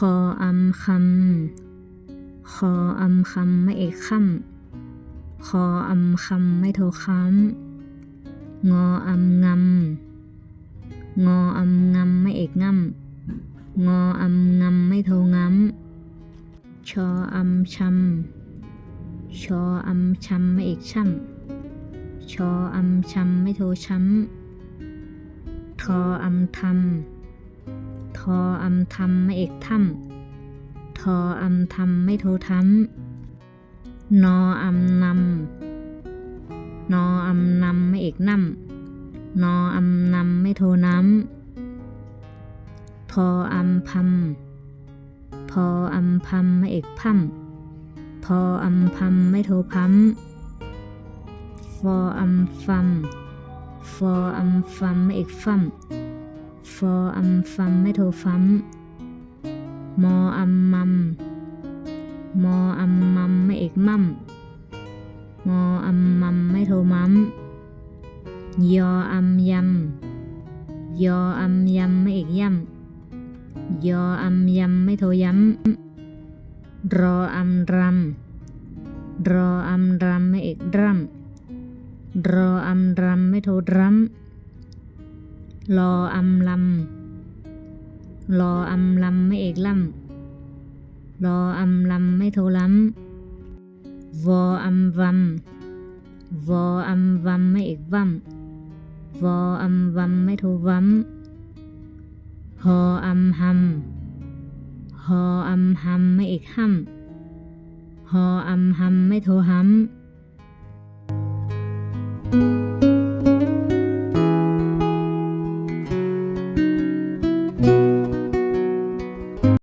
ำคำคออำคำไม่เอกค่ำคออำคำไม่โทค้ำงออำงำงออำงำไม่เอกง่ำงออำงำไม่โทง้ำชออำชำชออำชำไม่เอกช่ำชออำชำไม่โทช้ำทออำทำ ทออำทำไม่เอกถ้ำทออำทำไม่โทท้ำนออำนำนออำนำไม่เอกน้ำนออำนำไม่โทน้ำพออำพำพออำพำไม่เอกพัมพออำพำไม่โทพัมฟออำฟัมฟออำฟัมไม่เอกฟัม ฟออำฟัมไม่โทฟัมมออำมัมมออำมัมไม่เอกมัมมออำมัมไม่โทมัมยออำยำยออำยำไม่เอกย่ำยออำยำไม่โทย้ำรออำรำรออำรำไม่เอกรำรออำรำไม่โทรำ รออำลำรออำลำไม่เอกล่ำรออำลำไม่โทล้ำวออำวำวออำวำไม่เอกวำวออำวำไม่โทวำฮออำหำฮออำหำไม่เอกหำฮออำหำไม่โทหำ